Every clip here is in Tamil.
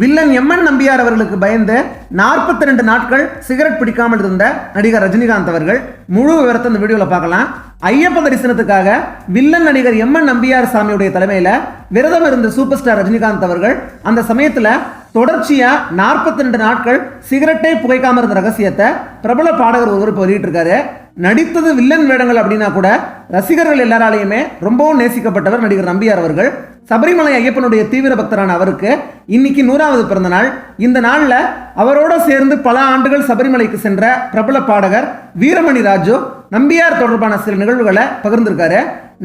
வில்லன் எம்என் நம்பியார் அவர்களுக்கு பயந்து நாற்பத்தி ரெண்டு நாட்கள் சிகரெட் பிடிக்காமல் இருந்த நடிகர் ரஜினிகாந்த் அவர்கள் முழு விவரத்தை இந்த வீடியோவில் பார்க்கலாம். ஐயப்ப தரிசனத்துக்காக வில்லன் நடிகர் எம்என் நம்பியார் சாமியுடைய தலைமையில் விரதம் இருந்த சூப்பர் ஸ்டார் ரஜினிகாந்த் அவர்கள் அந்த சமயத்தில் தொடர்ச்சியா நாற்பத்தி ரெண்டு நாட்கள் சிகரெட்டே புகைக்காம இருந்த ரகசியத்தை பிரபல பாடகர் ஒருவர் இப்போ வெளியிட்டிருக்காரு. நடித்தது வில்லன் வேடங்கள் அப்படின்னா கூட ரசிகர்கள் எல்லாராலையுமே ரொம்பவும் நேசிக்கப்பட்டவர் நடிகர் நம்பியார் அவர்கள். சபரிமலை ஐயப்பனுடைய தீவிர பக்தரான அவருக்கு இன்னைக்கு நூறாவது பிறந்த நாள் இந்த நாளில் அவரோட சேர்ந்து பல ஆண்டுகள் சபரிமலைக்கு சென்ற பிரபல பாடகர் வீரமணி ராஜு நம்பியார் தொடர்பான சில நிகழ்வுகளை பகிர்ந்திருக்காரு.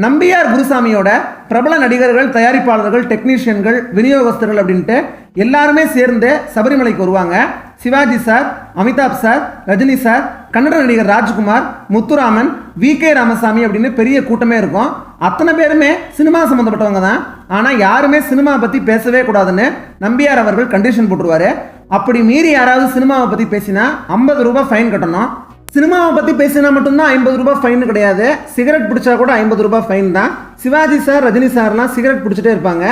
நம்பியார் குருசாமியோட பிரபல நடிகர்கள் தயாரிப்பாளர்கள் டெக்னீஷியன்கள் விநியோகஸ்தர்கள் அப்படின்ட்டு எல்லாருமே சேர்ந்து சபரிமலைக்கு வருவாங்க. Sivaji sir Amitabh sir Rajini sir Kannada நடிகர் ராஜ்குமார் முத்துராமன் வி கே ராமசாமி அப்படின்னு பெரிய கூட்டமே இருக்கும். அத்தனை பேருமே சினிமா சம்மந்தப்பட்டவங்க தான். ஆனால் யாருமே சினிமா பற்றி பேசவே கூடாதுன்னு நம்பியார் அவர்கள் கண்டிஷன் போட்டுருவாரு. அப்படி மீறி யாராவது சினிமாவை பற்றி பேசினா ஐம்பது ரூபாய் ஃபைன் கட்டணும். சினிமாவை பற்றி பேசினா மட்டும்தான் ஐம்பது ரூபாய் ஃபைன் கிடையாது. சிகரெட் பிடிச்சா கூட ஐம்பது ரூபாய் ஃபைன் தான். சிவாஜி சார் ரஜினி சார்லாம் சிகரெட் பிடிச்சிட்டே இருப்பாங்க.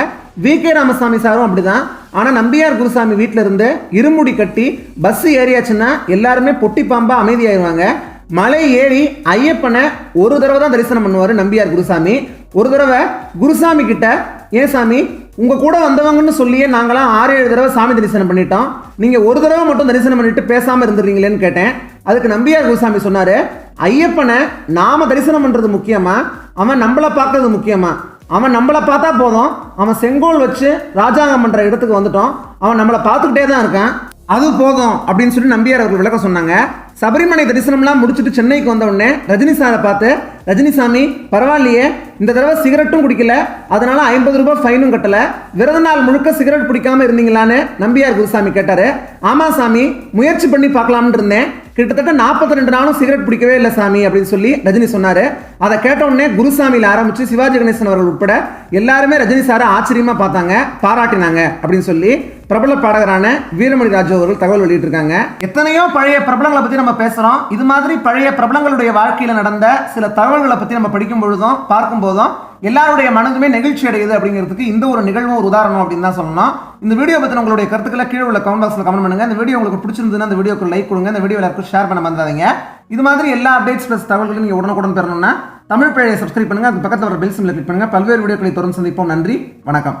வி கே ராமசாமி சாரும் அப்படிதான். ஆனால் நம்பியார் குருசாமி வீட்டில் இருந்து இருமுடி கட்டி பஸ் ஏறியாச்சுன்னா எல்லாருமே பொட்டி பாம்பா அமைதியாயிருவாங்க. மலை ஏறி ஐயப்பனை ஒரு தடவை தான் தரிசனம் பண்ணுவார் நம்பியார் குருசாமி. ஒரு தடவை குருசாமி கிட்ட ஏன் சாமி உங்கள் கூட வந்தவங்கன்னு சொல்லியே நாங்களாம் ஆறு ஏழு தடவை சாமி தரிசனம் பண்ணிட்டோம். நீங்கள் ஒரு தடவை மட்டும் தரிசனம் பண்ணிட்டு பேசாமல் இருந்துடுறீங்களேன்னு கேட்டேன். அதுக்கு நம்பியார் குருசாமி சொன்னார் ஐயப்பனை நாம தரிசனம் பண்ணுறது முக்கியமா? அவன் நம்மளை பார்க்கறது முக்கியமா? அவன் நம்மளை பார்த்தா போதும். அவன் செங்கோல் வச்சு ராஜாங்கம் பண்ணுற இடத்துக்கு வந்துட்டோம். அவன் நம்மளை பார்த்துக்கிட்டே தான் இருக்கான். அது போதும் அப்படின்னு சொல்லி நம்பியார் அவர்கள் விளக்கம் சொன்னாங்க. சபரிமலை தரிசனம்லாம் முடிச்சுட்டு சென்னைக்கு வந்த உடனே ரஜினி சாரை பார்த்து ரஜினி சாமி பரவாயில்லையே. இந்த தடவை சிகரெட்டும் குடிக்கல. அதனால ஐம்பது ரூபாய் ஃபைனும் கட்டல. விரத நாள் முழுக்க சிகரெட் பிடிக்காம இருந்தீங்களான்னு நம்பியார் குருசாமி கேட்டாரு. ஆமா சாமி முயற்சி பண்ணி பார்க்கலாம்னு இருந்தேன். கிட்டத்தட்ட நாற்பத்தி ரெண்டு நாளும் சிகரெட் பிடிக்கவே இல்லை சாமி அப்படின்னு சொல்லி ரஜினி சொன்னார். அதை கேட்டவுடனே குருசாமியில் ஆரம்பித்து சிவாஜி கணேசன் அவர்கள் உட்பட எல்லாருமே ரஜினி சாரை ஆச்சரியமாக பார்த்தாங்க பாராட்டினாங்க அப்படின்னு சொல்லி பிரபல பாடகரான வீரமணி ராஜு அவர்கள் தகவல் வெளியிட்டிருக்காங்க. எத்தனையோ பழைய பிரபலங்களை பற்றி நம்ம பேசுகிறோம் இது மாதிரி பழைய பிரபலங்களுடைய வாழ்க்கையில் நடந்த சில தகவல்களை பற்றி நம்ம படிக்கும் பொழுதும் பார்க்கும் போதும் எல்லாருடைய மனதுமே நெகிழ்ச்சி அடையுது அப்படிங்கிறதுக்கு இந்த ஒரு நிகழ்வும் ஒரு உதாரணம் அப்படின்னு தான் சொல்லணும். இந்த வீடியோ பத்தி உங்களுடைய கருத்துக்களை கீழே உள்ள கமெண்ட் பாக்ஸில் கமெண்ட் பண்ணுங்க. இந்த வீடியோ உங்களுக்கு பிடிச்சிருந்ததுன்னா இந்த வீடியோக்கு லைக் கொடுங்க. இந்த வீடியோ எல்லாருக்கும் ஷேர் பண்ண மறந்துடாதீங்க. இது மாதிரி எல்லா அப்டேட்ஸ் ப்ளஸ் தகவல்களும் நீங்கள் உடனுக்குடன் பெறணும்னா தமிழ் பிழையை சப்ஸ்கிரைப் பண்ணுங்க. அது பக்கத்தில் ஒரு பெல் சிம்ல கிளிக் பண்ணுங்க. பல்வேறு வீடியோக்களை தொடர்ந்து சந்திப்போம். நன்றி. வணக்கம்.